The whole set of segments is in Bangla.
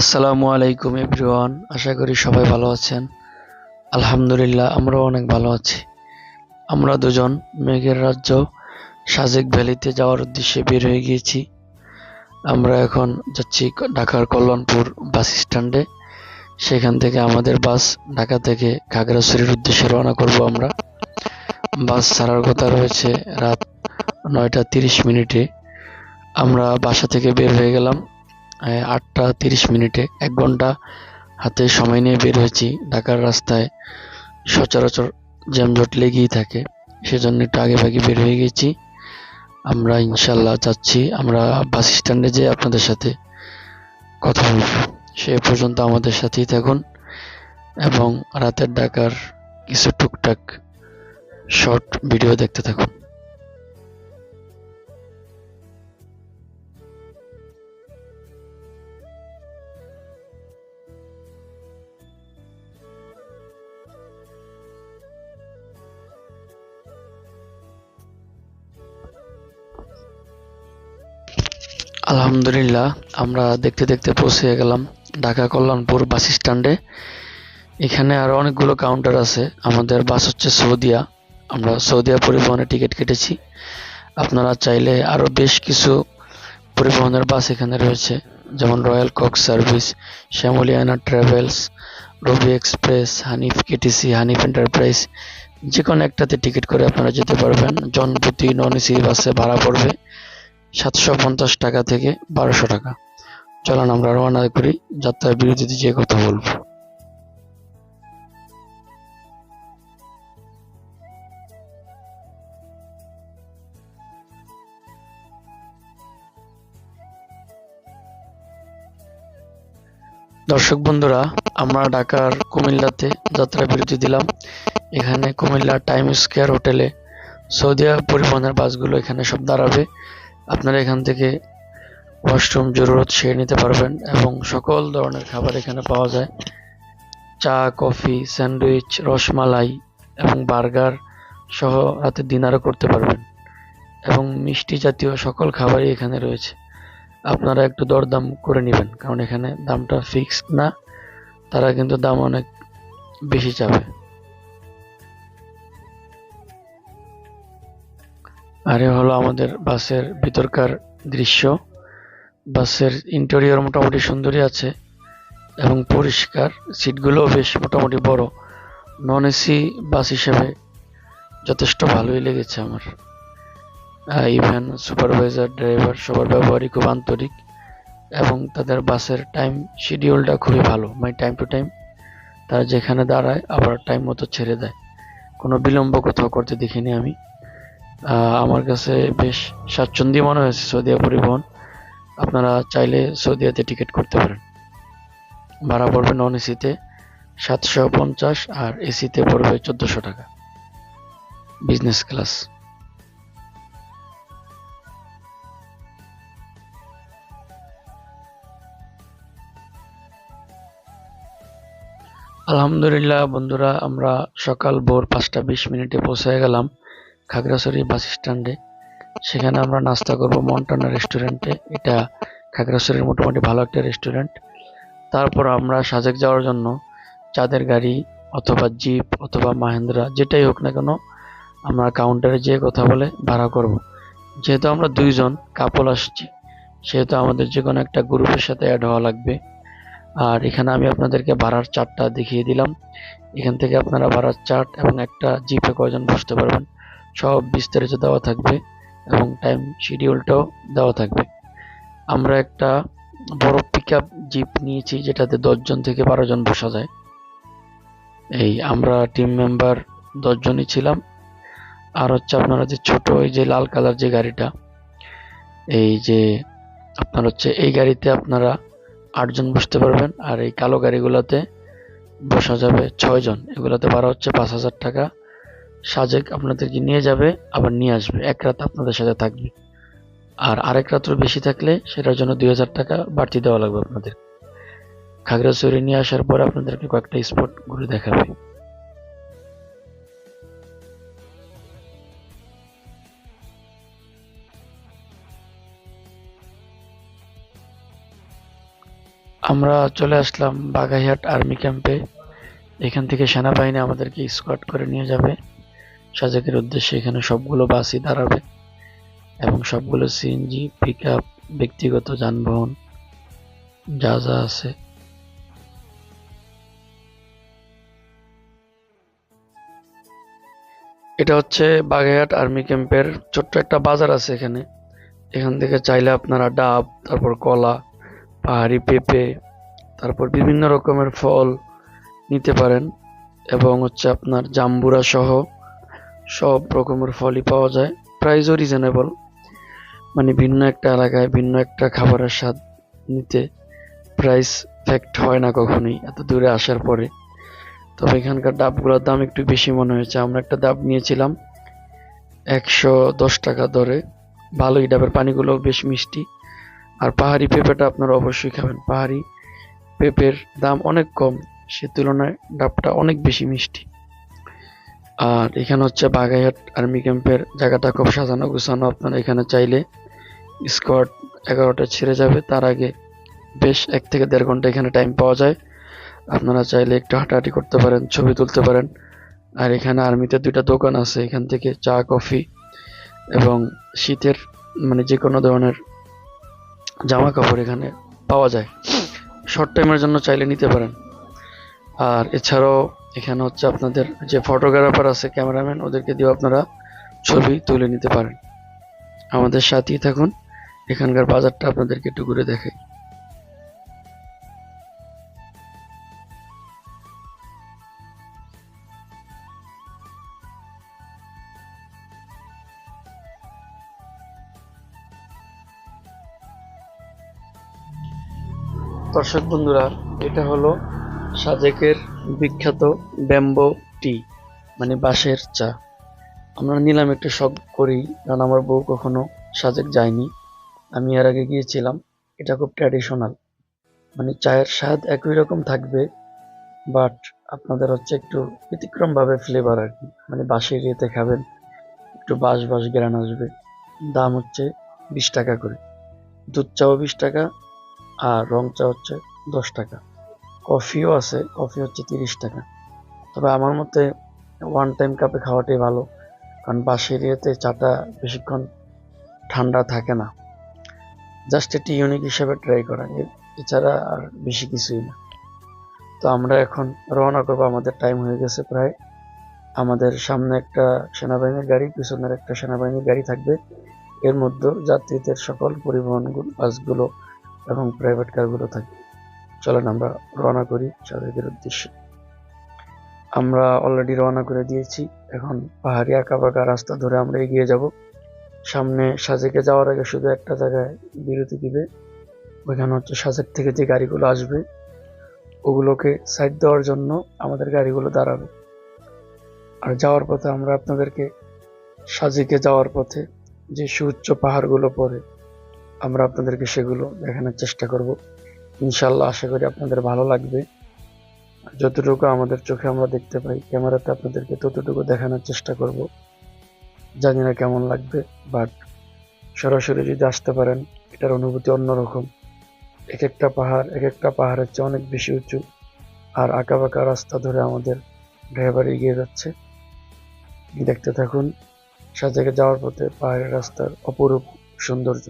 আসসালামু আলাইকুম এভরিওয়ান, আশা করি সবাই ভালো আছেন। আলহামদুলিল্লাহ, আমরাও অনেক ভালো আছি। আমরা দুজন মেঘের রাজ্য সাজেক ভ্যালিতে যাওয়ার উদ্দেশ্যে বের হয়ে গিয়েছি। আমরা এখন যাচ্ছি ঢাকার কল্যাণপুর বাস স্ট্যান্ডে। সেখান থেকে আমাদের বাস ঢাকা থেকে খাগড়াছড়ির উদ্দেশ্যে রওনা করব আমরা। বাস ছাড়ার কথা রয়েছে রাত নয়টা তিরিশ মিনিটে। আমরা বাসা থেকে বের হয়ে গেলাম। আটটা তিরিশ মিনিটে এক ঘণ্টা হাতে সময় নিয়ে বের হয়েছি। ঢাকার রাস্তায় সচরাচর জ্যামজট লেগেই থাকে। সেজন্য একটু আগে ভাগে বের হয়ে গেছি। আমরা ইনশাল্লাহ যাচ্ছি। আমরা বাস স্ট্যান্ডে যেয়ে আপনাদের সাথে কথা বলব। সে পর্যন্ত আমাদের সাথেই থাকুন এবং রাতের ঢাকার কিছু টুকটাক শর্ট ভিডিও দেখতে থাকুন। আলহামদুলিল্লাহ, আমরা দেখতে দেখতে পৌঁছে গেলাম ঢাকা কল্যাণপুর বাস স্ট্যান্ডে। এখানে আরও অনেকগুলো কাউন্টার আছে। আমাদের বাস হচ্ছে সৌদিয়া। আমরা সৌদিয়া পরিবহনে টিকিট কেটেছি। আপনারা চাইলে আরও বেশ কিছু পরিবহনের বাস এখানে রয়েছে। যেমন royal cock service, শ্যামলিয়ানা travels, Robi express, Hanif KTC, Hanif enterprise যে কোনো একটাতে টিকিট করে আপনারা যেতে পারবেন। জনপ্রতি নন এসি বাসে ভাড়া পড়বে। সাতশো পঞ্চাশ টাকা থেকে বারোশো টাকা। চলুন আমরা রওনা করি, যাত্রার বিরতিতে যে কথা বলব। দর্শক বন্ধুরা, আমরা ঢাকার কুমিল্লাতে যাত্রা বিরতি দিলাম। এখানে কুমিল্লা টাইম স্কোয়ার হোটেলে সৌদিয়া পরিবহনের বাসগুলো এখানে সব দাঁড়াবে। আপনারা এখান থেকে ওয়াশরুম জরুরত সেরে নিতে পারবেন এবং সকল ধরনের খাবার এখানে পাওয়া যায়। চা, কফি, স্যান্ডউইচ, রসমালাই এবং বার্গার সহ রাতে ডিনারও করতে পারবেন এবং মিষ্টি জাতীয় সকল খাবারই এখানে রয়েছে। আপনারা একটু দরদাম করে নেবেন, কারণ এখানে দামটা ফিক্সড না, তারা কিন্তু দাম অনেক বেশি চাবে। আর এ হলো আমাদের বাসের ভিতরকার দৃশ্য। বাসের ইন্টেরিয়র মোটামুটি সুন্দরই আছে এবং পরিষ্কার। সিটগুলোও বেশ মোটামুটি বড়। নন এসি বাস হিসেবে যথেষ্ট ভালোই লেগেছে আমার। ইভেন সুপারভাইজার ড্রাইভার সবার ব্যবহারই খুব আন্তরিক এবং তাদের বাসের টাইম শিডিউলটা খুবই ভালো। মানে টাইম টু টাইম তারা যেখানে দাঁড়ায়, আবার টাইম মতো ছেড়ে দেয়। কোনো বিলম্ব কোথাও করতে দেখিনি আমি। আমার কাছে বেশ স্বাচ্ছন্দ্য মনে হয়েছে সৌদিয়া পরিবহন। আপনারা চাইলে সৌদিয়াতে টিকিট করতে পারেন। ভাড়া পড়বে নন এসিতে সাতশো পঞ্চাশ আর এসিতে পড়বে চোদ্দোশো টাকা। বিজনেস ক্লাস আলহামদুলিল্লাহ বন্ধুরা, আমরা সকাল ভোর পাঁচটা বিশ মিনিটে পৌঁছে গেলাম। খাগড়াছড়ি বাস স্ট্যান্ডে। সেখানে আমরা নাস্তা করব মন্টানা রেস্টুরেন্টে। এটা খাগড়াছড়ির মোটামুটি ভালো একটা রেস্টুরেন্ট। তারপর আমরা সাজেক যাওয়ার জন্য চাঁদের গাড়ি অথবা জিপ অথবা মাহেন্দ্রা যেটাই হোক না কেন আমরা কাউন্টারে যেয়ে কথা বলে ভাড়া করব। যেহেতু আমরা দুইজন কাপল আসছি, সেহেতু আমাদের যে কোনো একটা গ্রুপের সাথে অ্যাড হওয়া লাগবে। আর এখানে আমি আপনাদেরকে ভাড়ার চার্টটা দেখিয়ে দিলাম। এখান থেকে আপনারা ভাড়ার চার্ট এবং একটা জিপে কয়জন বসতে পারবেন সব বিস্তারিত দেওয়া থাকবে এবং টাইম শিডিউলটাও দেওয়া থাকবে। আমরা একটা বড় পিক আপ জিপ নিয়েছি, যেটাতে দশজন থেকে বারো জন বসা যায়। এই আমরা টিম মেম্বার দশজনই ছিলাম। আর হচ্ছে আপনারা যে ছোট ওই যে লাল কালার যে গাড়িটা, এই যে আপনার হচ্ছে এই গাড়িতে আপনারা আটজন বসতে পারবেন আর এই কালো গাড়িগুলোতে বসা যাবে ছয়জন। এগুলোতে ভাড়া হচ্ছে পাঁচ হাজার টাকা। সাজেক আপনাদেরকে নিয়ে যাবে, আবার নিয়ে আসবে। এক রাত আপনাদের সাথে থাকবে। আর আরেক রাত্র বেশি থাকলে সেটার জন্য দুই হাজার টাকা বাড়তি দেওয়া লাগবে আপনাদের। খাগড়াছড়ি নিয়ে আসার পর আপনাদেরকে কয়েকটা স্পট ঘুরে দেখাবে। আমরা চলে আসলাম বাগাইহাট আর্মি ক্যাম্পে। এখান থেকে সেনাবাহিনী আমাদেরকে স্কোয়াড করে নিয়ে যাবে। সাজেকের উদ্দেশ্যে এখানে সবগুলো বাসই দাঁড়াবে এবং সবগুলো সিএনজি পিক ব্যক্তিগত যানবাহন, যা যা আছে। এটা হচ্ছে বাগেরহাট আর্মি ক্যাম্পের ছোট্ট একটা বাজার আছে এখানে। এখান থেকে চাইলে আপনারা ডাব, তারপর কলা, পাহাড়ি পেঁপে, তারপর বিভিন্ন রকমের ফল নিতে পারেন এবং হচ্ছে আপনার জাম্বুরা সহ সব রকমের ফলই পাওয়া যায়। প্রাইসও রিজনেবল মানে ভিন্ন একটা এলাকায় ভিন্ন একটা খাবারের স্বাদ নিতে প্রাইস ফ্যাক্ট হয় না কখনোই, এত দূরে আসার পরে। তবে এখানকার ডাবগুলোর দাম একটু বেশি মনে হয়েছে। আমরা একটা ডাব নিয়েছিলাম, একশো দশ টাকা দরে। ভালোই ডাবের পানিগুলো বেশ মিষ্টি। আর পাহাড়ি পেঁপেটা আপনারা অবশ্যই খাবেন। পাহাড়ি পেঁপের দাম অনেক কম, সে তুলনায় ডাবটা অনেক বেশি মিষ্টি। আর এখানে হচ্ছে বাগাইহাট আর্মি ক্যাম্পের জায়গাটা খুব সাজানো গুছানো। আপনারা এখানে চাইলে স্কোয়াড এগারোটা ছেড়ে যাবে। তার আগে বেশ এক থেকে দেড় ঘণ্টা এখানে টাইম পাওয়া যায়। আপনারা চাইলে একটু হাঁটাহাঁটি করতে পারেন, ছবি তুলতে পারেন। আর এখানে আর্মিতে দুইটা দোকান আছে, এখান থেকে চা, কফি এবং শীতের মানে যে কোনো ধরনের জামা কাপড় এখানে পাওয়া যায়। শর্ট টাইমের জন্য চাইলে নিতে পারেন। আর এছাড়াও এখানে হচ্ছে আপনাদের যে ফটোগ্রাফার আছে ক্যামেরাম্যান ওদেরকে দিয়েও আপনারা ছবি তুলে নিতে পারেন। আমাদের সাথেই থাকুন, এখানকার বাজারটা আপনাদেরকে একটু ঘুরে দেখাই। দর্শক বন্ধুরা, এটা হলো সাজেকের বিখ্যাত ব্যাম্বো টি মানে বাঁশের চা। আমরা নিলাম একটু শখ করি কারণ আমার বউ কখনো সাজেক যায়নি। আমি এর আগে গিয়েছিলাম, এটা খুব ট্র্যাডিশনাল মানে চায়ের স্বাদ একই রকম থাকবে বাট আপনাদের হচ্ছে একটু ব্যতিক্রমভাবে ফ্লেভার আর কি। মানে বাঁশের ইয়েতে খাবেন, একটু বাঁশ বাঁশ গ্রান আসবে। দাম হচ্ছে বিশ টাকা করে। দুধ চাও বিশ টাকা, আর রং চা হচ্ছে দশ টাকা। কফিও আছে, কফি হচ্ছে তিরিশ টাকা। তবে আমার মতে ওয়ান টাইম কাপে খাওয়াটাই ভালো, কারণ বাঁশের ইয়েতে চাটা বেশিক্ষণ ঠান্ডা থাকে না। জাস্ট এটি ইউনিক হিসেবে ট্রাই করা এছাড়া আর বেশি কিছুই না। তো আমরা এখন রওনা করব, আমাদের টাইম হয়ে গেছে প্রায়। আমাদের সামনে একটা সেনাবাহিনীর গাড়ি, পিছনের একটা সেনাবাহিনীর গাড়ি থাকবে। এর মধ্যে যাত্রীদের সকল পরিবহন বাসগুলো এবং প্রাইভেট কারগুলো থাকবে। চলেন আমরা রওনা করি সাজেকের উদ্দেশ্যে। আমরা অলরেডি রওনা করে দিয়েছি। এখন পাহাড়ি আঁকা বাঁকা রাস্তা ধরে আমরা এগিয়ে যাব। সামনে সাজেকে যাওয়ার আগে শুধু একটা জায়গায় বিরতি দিবে। ওইখানে হচ্ছে সাজেক থেকে যে গাড়িগুলো আসবে, ওগুলোকে সাইড দেওয়ার জন্য আমাদের গাড়িগুলো দাঁড়াবে। আর যাওয়ার পথে আমরা আপনাদেরকে সাজেকে যাওয়ার পথে যে সুউচ্চ পাহাড়গুলো পড়ে, আমরা আপনাদেরকে সেগুলো দেখানোর চেষ্টা করব। ইনশাল্লাহ আশা করি আপনাদের ভালো লাগবে। যতটুকু আমাদের চোখে আমরা দেখতে পাই, ক্যামেরাতে আপনাদেরকে ততটুকু দেখানোর চেষ্টা করব। জানি না কেমন লাগবে বাট সরাসরি যদি আসতে পারেন, এটার অনুভূতি অন্যরকম। এক একটা পাহাড় এক একটা পাহাড়ের চেয়ে অনেক বেশি উঁচু, আর আঁকা বাঁকা রাস্তা ধরে আমাদের ড্রাইভার এগিয়ে যাচ্ছে। দেখতে থাকুন, সাজেকে যাওয়ার পথে পাহাড়ের রাস্তার অপরূপ সৌন্দর্য।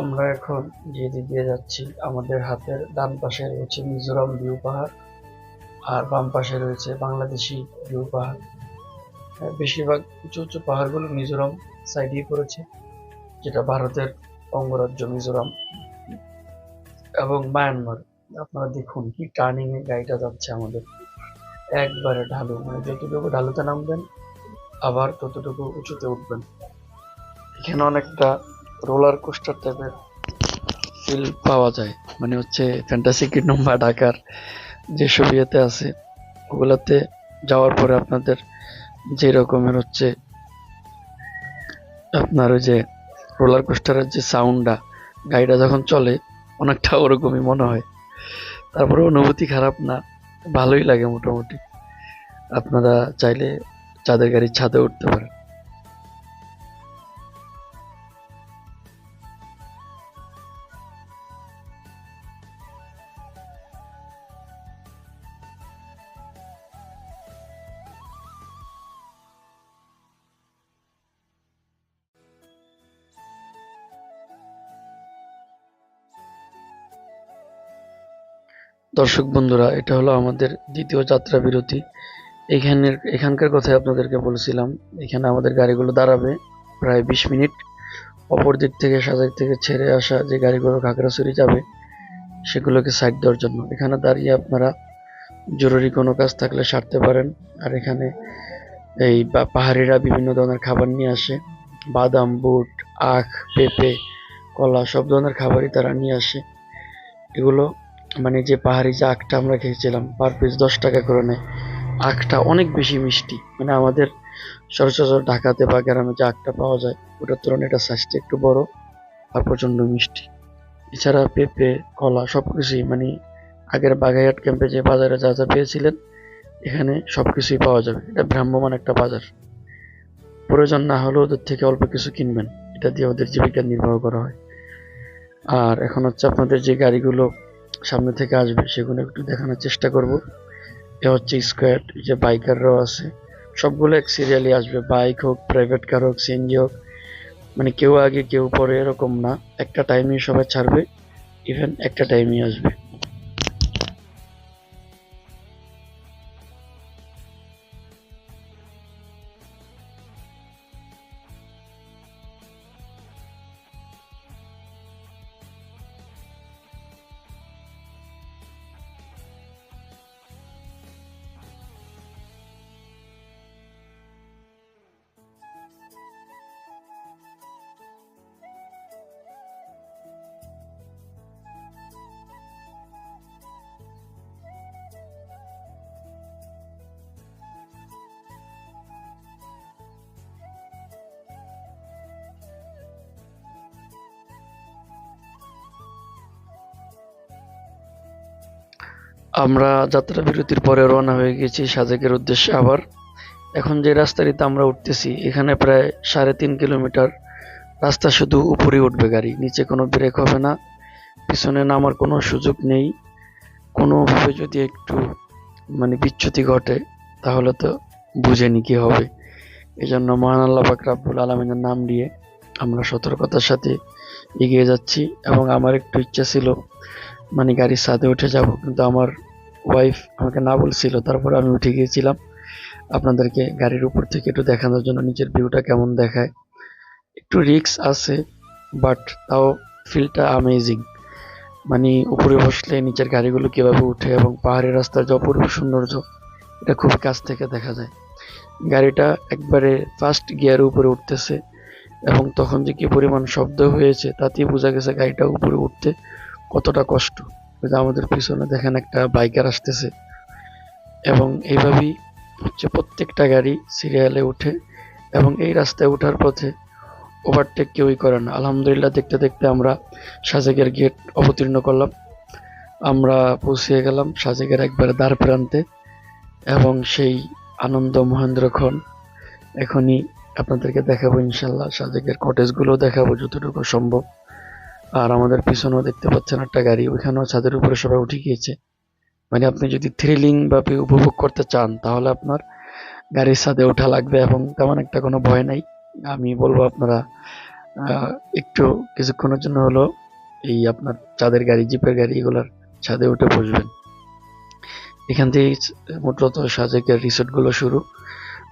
আমরা এখন যে দিক দিয়ে যাচ্ছি, আমাদের হাতের ডান পাশে রয়েছে মিজোরাম ভিউ পাহাড় আর বাম পাশে রয়েছে বাংলাদেশি ভিউ পাহাড়। বেশিরভাগ উঁচু উঁচু পাহাড়গুলো মিজোরাম সাইডেই পড়েছে, যেটা ভারতের অঙ্গরাজ্য মিজোরাম এবং মায়ানমার। আপনারা দেখুন কি টার্নিং এ গাড়িটা যাচ্ছে আমাদের। একবারে ঢালু মানে যতটুকু ঢালুতে নামবেন, আবার ততটুকু উঁচুতে উঠবেন। এখানে অনেকটা রোলার কোস্টার টাইপের ফিল পাওয়া যায়। মানে হচ্ছে ফ্যান্টাসি কিংডম বা ঢাকার যেসব ইয়েতে আছে, ওগুলাতে যাওয়ার পরে আপনাদের যে রকমের হচ্ছে আপনার ওই যে রোলার কোস্টারের যে সাউন্ডটা গাড়িটা যখন চলে, অনেকটা ওরকমই মনে হয়। তারপরে অনুভূতি খারাপ না, ভালোই লাগে মোটামুটি। আপনারা চাইলে চাঁদের গাড়ির ছাদে উঠতে পারেন। দর্শক বন্ধুরা, এটা হলো আমাদের দ্বিতীয় যাত্রা বিরতি। এখানের এখানকার কথাই আপনাদেরকে বলেছিলাম, এখানে আমাদের গাড়িগুলো দাঁড়াবে প্রায় বিশ মিনিট। অপর দিক থেকে সাজেক থেকে ছেড়ে আসা যে গাড়িগুলো খাগড়াছড়ি যাবে, সেগুলোকে সাইড দেওয়ার জন্য। এখানে দাঁড়িয়ে আপনারা জরুরি কোনো কাজ থাকলে সারতে পারেন। আর এখানে এই পাহাড়িরা বিভিন্ন ধরনের খাবার নিয়ে আসে। বাদাম, বুট, আখ, পেঁপে, কলা, সব ধরনের খাবারই তারা নিয়ে আসে। এগুলো মানে যে পাহাড়ি যে আখটা আমরা খেয়েছিলাম পার পিস দশ টাকা করে নেয়। আখটা অনেক বেশি মিষ্টি। মানে আমাদের সচরাচর ঢাকাতে বা গ্রামে যে আখটা পাওয়া যায়, ওটার তুলনায় এটা সাইজটা একটু বড় আর প্রচণ্ড মিষ্টি। এছাড়া পেঁপে, কলা সব কিছুই মানে আগের বাগাইয়াট ক্যাম্পে যে বাজারে যা যা পেয়েছিলেন, এখানে সব কিছুই পাওয়া যাবে। এটা ভ্রাম্যমান একটা বাজার। প্রয়োজন না হলেও ওদের থেকে অল্প কিছু কিনবেন। এটা দিয়ে ওদের জীবিকা নির্বাহ করা হয়। আর এখন হচ্ছে আপনাদের যে গাড়িগুলো সামনে থেকে আসবে, সেগুলো একটু দেখানোর চেষ্টা করব। এ হচ্ছে স্কোয়াড যে বাইকাররাও আছে। সবগুলো এক সিরিয়ালি আসবে বাইক হোক প্রাইভেট কার হোক সিএনজি হোক। মানে কেউ আগে, কেউ পরে এরকম না। একটা টাইমে সবাই ছাড়বে ইভেন একটা টাইমে আসবে। আমরা যাত্রা বিরতির পরে রওনা হয়ে গেছি সাজেকের উদ্দেশ্যে আবার। এখন যে রাস্তাটিতে আমরা উঠতেছি, এখানে প্রায় সাড়ে তিন কিলোমিটার রাস্তা শুধু উপরে উঠবে গাড়ি, নিচে কোনো ব্রেক হবে না, পিছনে নামার কোনো সুযোগ নেই। কোনোভাবে যদি একটু মানে বিচ্যুতি ঘটে, তাহলে তো বুঝে নি কি হবে। এই জন্য মহান আল্লাহ পাক রাব্বুল আলমিনের নাম নিয়ে আমরা সতর্কতার সাথে এগিয়ে যাচ্ছি এবং আমার একটু ইচ্ছা ছিল মানে গাড়ির ছাদে উঠে যাব, কিন্তু আমার ওয়াইফ আমাকে না বলছিল। তারপর আমি উঠে গিয়েছিলাম। আপনাদেরকে গাড়ির উপর থেকে একটু দেখানোর জন্য নিচের ভিউটা কেমন দেখায়। একটু রিস্ক আছে বাট তাও ফিলটা আমেজিং মানে উপরে বসলে নিচের গাড়িগুলো কীভাবে উঠে এবং পাহাড়ের রাস্তার যে অপূর্ব সৌন্দর্য, এটা খুবই কাছ থেকে দেখা যায়। গাড়িটা একবারে ফার্স্ট গিয়ারের উপরে উঠতেছে এবং তখন যে কী পরিমাণ শব্দ হয়েছে, তাতেই বোঝা গেছে গাড়িটা উপরে উঠতে কতটা কষ্ট। আমাদের পিছনে দেখেন একটা বাইকার আসতেছে। এবং এইভাবেই হচ্ছে প্রত্যেকটা গাড়ি সিরিয়ালে উঠে এবং এই রাস্তায় ওঠার পথে ওভারটেক কেউই করে না। আলহামদুলিল্লাহ দেখতে দেখতে আমরা সাজেকের গেট অবতীর্ণ করলাম। আমরা পৌঁছে গেলাম সাজেকের একবারে দ্বার প্রান্তে এবং সেই আনন্দ মহেন্দ্রক্ষণ এখনই আপনাদেরকে দেখাবো ইনশাল্লাহ সাজেকের কটেজগুলো দেখাবো যতটুকু সম্ভব। আর আমাদের পিছনেও দেখতে পাচ্ছেন একটা গাড়ি, ওইখানেও ছাদের উপরে সবাই উঠে গিয়েছে। মানে আপনি যদি থ্রিলিং ভাবে উপভোগ করতে চান, তাহলে আপনার গাড়ির ছাদে ওঠা লাগবে এবং তেমন একটা কোনো ভয় নাই। আমি বলব আপনারা একটু কিছুক্ষণের জন্য হলো এই আপনার চাঁদের গাড়ি, জিপের গাড়ি এগুলার ছাদে উঠে বসবেন। এখান থেকে মূলত সাজেকের রিসোর্টগুলো শুরু।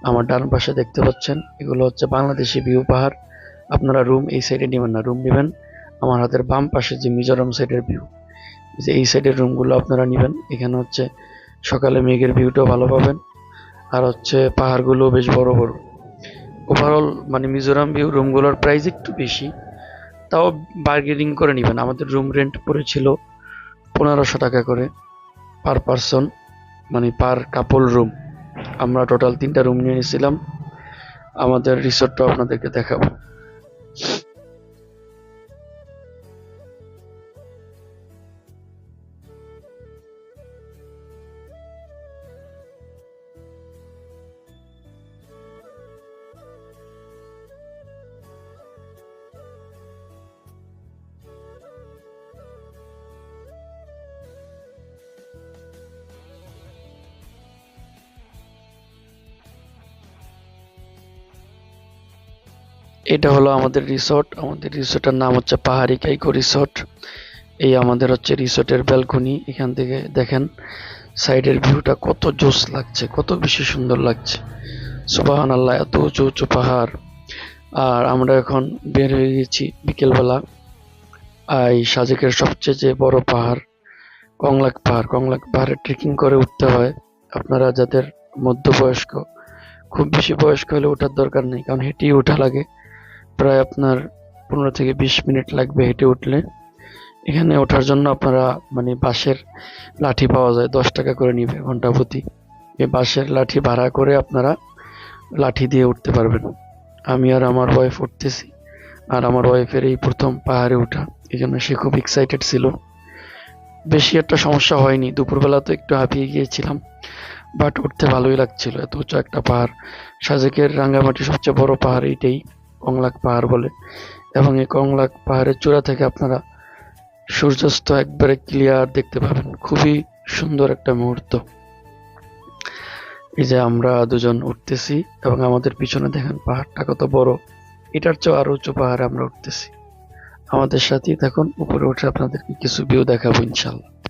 আমার ডান পাশে দেখতে পাচ্ছেন, এগুলো হচ্ছে বাংলাদেশি ভিউ পাহাড়। আপনারা রুম এই সাইডে নেবেন না রুম নেবেন। আমার হাতের বাম পাশে যে মিজোরাম সাইডের ভিউ যে এই সাইডের রুমগুলো আপনারা নেবেন। এখানে হচ্ছে সকালে মেঘের ভিউটাও ভালো পাবেন। আর হচ্ছে পাহাড়গুলো বেশ বড় বড়। ওভারঅল মানে মিজোরাম ভিউ রুমগুলোর প্রাইস একটু বেশি, তাও বার্গেনিং করে নেবেন। আমাদের রুম রেন্ট পড়েছিল পনেরোশো টাকা করে পার পারসন মানে পার কাপল রুম আমরা টোটাল তিনটা রুম নিয়ে নিয়েছিলাম। আমাদের রিসোর্টটাও আপনাদেরকে দেখাবো। এটা হলো আমাদের রিসোর্ট আমাদের রিসোর্টের নাম হচ্ছে পাহাড়ি কাইকো রিসোর্ট এই আমাদের হচ্ছে রিসোর্টের ব্যালকনি এখান থেকে দেখেন সাইডের ভিউটা কত জোস লাগছে, কত বেশি সুন্দর লাগছে। সুবাহান আল্লাহ এত উঁচু উঁচু পাহাড়। আর আমরা এখন বের হয়ে গেছি বিকেলবেলা। এই সাজেকের সবচেয়ে যে বড় পাহাড়, কংলাক পাহাড়। কংলাক পাহাড়ে ট্রেকিং করে উঠতে হয়। আপনারা যাদের মধ্যবয়স্ক, খুব বেশি বয়স্ক হলে ওঠার দরকার নেই, কারণ হেঁটেই ওঠা লাগে। প্রায় আপনার পনেরো থেকে বিশ মিনিট লাগবে হেঁটে উঠলে। এখানে ওঠার জন্য আপনারা মানে বাঁশের লাঠি পাওয়া যায়, দশ টাকা করে নিবে ঘণ্টা প্রতি। এই বাঁশের লাঠি ভাড়া করে আপনারা লাঠি দিয়ে উঠতে পারবেন। আমি আর আমার ওয়াইফ উঠতেছি, আর আমার ওয়াইফের এই প্রথম পাহাড়ে ওঠা এই জন্য সে খুব এক্সাইটেড ছিল। বেশি একটা সমস্যা হয়নি, দুপুরবেলা তো একটু হাঁপিয়ে গিয়েছিলাম বাট উঠতে ভালোই লাগছিল। এত উঁচু একটা পাহাড়, সাজেকের রাঙ্গামাটি সবচেয়ে বড় পাহাড় এইটাই। কংলাক পাহাড় বলে। এবং এই কংলাক পাহাড়ের চূড়া থেকে আপনারা সূর্যাস্ত একবারে ক্লিয়ার দেখতে পাবেন। খুবই সুন্দর একটা মুহূর্ত। এই যে আমরা দুজন উঠতেছি এবং আমাদের পিছনে দেখেন পাহাড়টা কত বড়। এটার চেয়েও আরও উঁচু পাহাড়ে আমরা উঠতেছি। আমাদের সাথেই থাকুন, উপরে উঠে আপনাদেরকে কিছু ভিউ দেখাবো ইনশাল্লাহ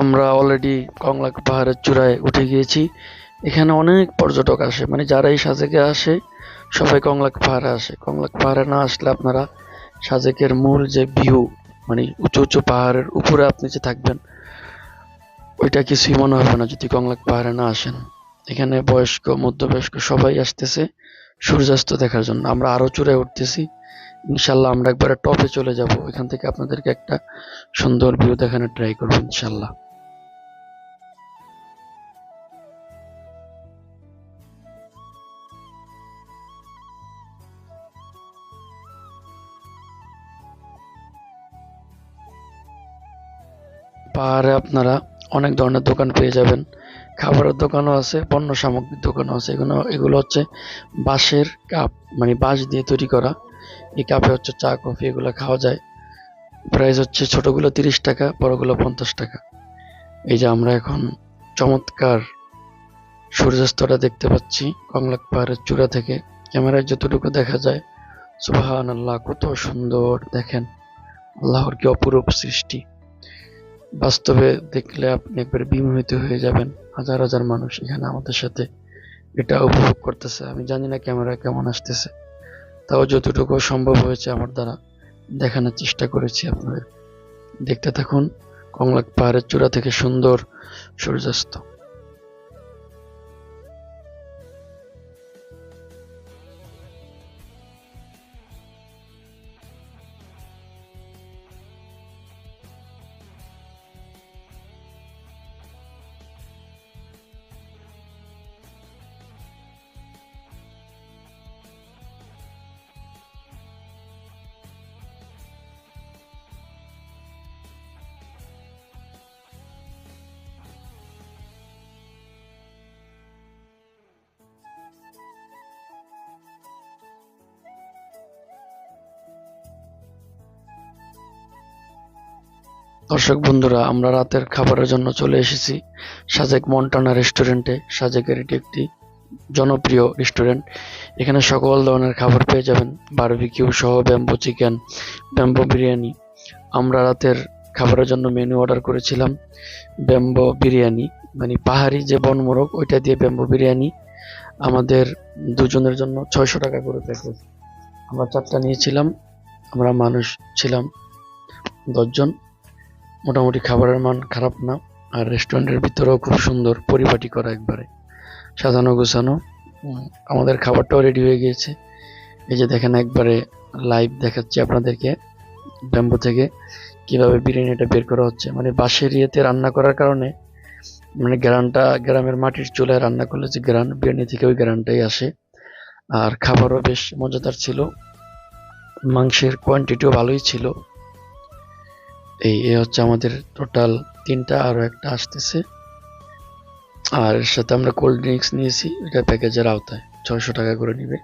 আমরা অলরেডি কংলাক পাহাড়ের চূড়ায় উঠে গিয়েছি। এখানে অনেক পর্যটক আসে মানে যারা এই সাজেকে আসে, সবাই কংলাক পাহাড়ে আসে। কংলাক পাহাড়ে না আসলে আপনারা সাজেকের মূল যে ভিউ মানে উঁচু উঁচু পাহাড়ের উপরে আপনি যে থাকবেন, ওইটা কিছুই মনে হবে না যদি কংলাক পাহাড়ে না আসেন। এখানে বয়স্ক, মধ্যবয়স্ক সবাই আসতেছে। সূর্যাস্ত দেখার জন্য। আমরা আরও চূড়ায় উঠতেছি। ইনশাল্লাহ আমরা একবারে টপে চলে যাব। এখান থেকে আপনাদেরকে একটা সুন্দর ভিউ দেখানোর ট্রাই করব ইনশাল্লাহ পাহাড়ে আপনারা অনেক ধরনের দোকান পেয়ে যাবেন। খাবারের দোকানও আছে, পণ্য সামগ্রীর দোকানও আছে। এগুলো এগুলো হচ্ছে বাঁশের কাপ মানে বাঁশ দিয়ে তৈরি করা। এই কাপে হচ্ছে চা, কফি এগুলো খাওয়া যায়। প্রাইস হচ্ছে ছোটগুলো তিরিশ টাকা, বড়গুলো পঞ্চাশ টাকা। এই যে আমরা এখন চমৎকার সূর্যাস্তটা দেখতে পাচ্ছি কংলাক পাহাড়ের চূড়া থেকে। ক্যামেরায় যতটুকু দেখা যায় সুবাহান আল্লাহ কত সুন্দর দেখেন। আল্লাহর কি অপরূপ সৃষ্টি। বাস্তবে দেখলে আপনি একবার বিমোহিত হয়ে যাবেন। হাজার হাজার মানুষ এখানে আমাদের সাথে এটা উপভোগ করতেছে। আমি জানি না ক্যামেরা কেমন আসতেছে। তাও যতটুকু সম্ভব হয়েছে আমার দ্বারা দেখানোর চেষ্টা করেছি আপনাদের। দেখতে থাকুন কংলাক পাহাড়ের চূড়া থেকে সুন্দর সূর্যাস্ত। দর্শক বন্ধুরা, আমরা রাতের খাবারের জন্য চলে এসেছি সাজেক মন্টানা রেস্টুরেন্টে। সাজেকের এটি একটি জনপ্রিয় রেস্টুরেন্ট। এখানে সকল ধরনের খাবার পেয়ে যাবেন। বারবিকিউ সহ ব্যাম্বো চিকেন, ব্যাম্বো বিরিয়ানি। আমরা রাতের খাবারের জন্য মেনু অর্ডার করেছিলাম ব্যাম্বো বিরিয়ানি মানে পাহাড়ি যে বনমোরগ, ওইটা দিয়ে ব্যাম্বো বিরিয়ানি। আমাদের দুজনের জন্য ছয়শো টাকা করে প্যাকেজ। আমরা চারটা নিয়েছিলাম, আমরা মানুষ ছিলাম দশজন। মোটামুটি খাবারের মান খারাপ না, আর রেস্টুরেন্টের ভিতরেও খুব সুন্দর পরিপাটি করা একবারে, সাজানো গোছানো। আমাদের খাবারটাও রেডি হয়ে গিয়েছে। এই যে দেখেন একবারে লাইভ দেখাচ্ছি আপনাদেরকে, ব্যাম্বু থেকে কীভাবে বিরিয়ানিটা বের করা হচ্ছে। মানে বাঁশের ইয়েতে রান্না করার কারণে মানে গ্রানটা, গ্রামের মাটির চুলায় রান্না করলে যে গ্রান, বিরিয়ানি থেকে ওই গ্রানটাই আসে। আর খাবারও বেশ মজাদার ছিল। মাংসের কোয়ান্টিটিও ভালোই ছিল। এই, এ হচ্ছে আমাদের টোটাল তিনটা আরও একটা আসতেছে। আর এর সাথে আমরা কোল্ড ড্রিঙ্কস নিয়েছি, এটা প্যাকেজের আওতায়, ছয়শো টাকা করে নিবে।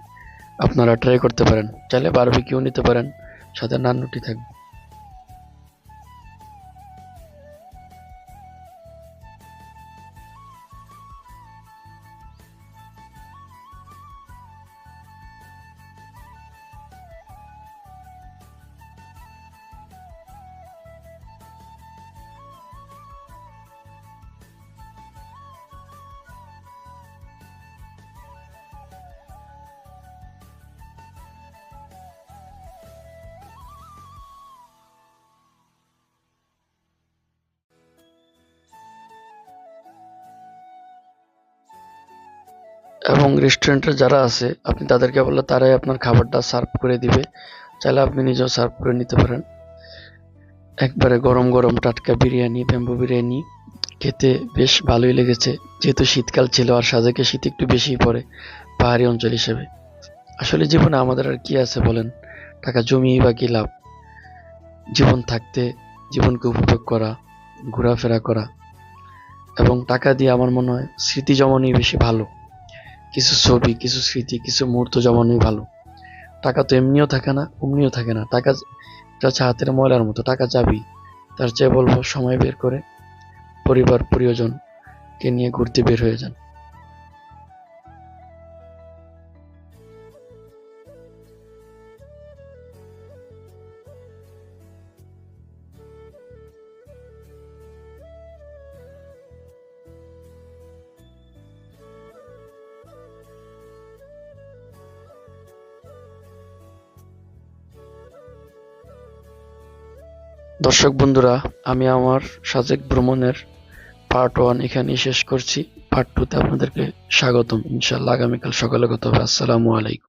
আপনারা ট্রাই করতে পারেন, চাইলে বারবিকিউ নিতে পারেন, সাথে নান রুটি থাকবে। এবং রেস্টুরেন্টে যারা আছে, আপনি তাদেরকে বললে তারাই আপনার খাবারটা সার্ভ করে দিবে। চাইলে আপনি নিজেও সার্ভ করে নিতে পারেন। একবারে গরম গরম টাটকা বিরিয়ানি ব্যাম্বু বিরিয়ানি খেতে বেশ ভালোই লেগেছে। যেহেতু শীতকাল ছিল আর সাজেকে শীত একটু বেশি পড়ে পাহাড়ি অঞ্চল হিসেবে। আসলে জীবনে আমাদের আর কি আছে বলেন? টাকা জমিয়ে বা কি লাভ। জীবন থাকতে, জীবনকে উপভোগ করা, ঘোরাফেরা করা। এবং টাকা দিয়ে আমার মনে হয় স্মৃতি জমানোই বেশি ভালো। কিছু ছবি, কিছু স্মৃতি, কিছু মুহূর্ত জমানোই ভালো। টাকা তো এমনিও থাকে না, অমনিও থাকে না। টাকা যাচ্ছে হাতের ময়লার মতো, টাকা যাবি তার চেয়ে বলব, সময় বের করে পরিবার, প্রিয়জনকে নিয়ে ঘুরতে বের হয়ে যান। দর্শক বন্ধুরা, আমি আমার সাজেক ভ্রমণের পার্ট ওয়ান এখানেই শেষ করছি। পার্ট টুতে আপনাদেরকে স্বাগতম। ইনশাল্লাহ আগামীকাল সকালে কথা হবে। আসসালামু আলাইকুম।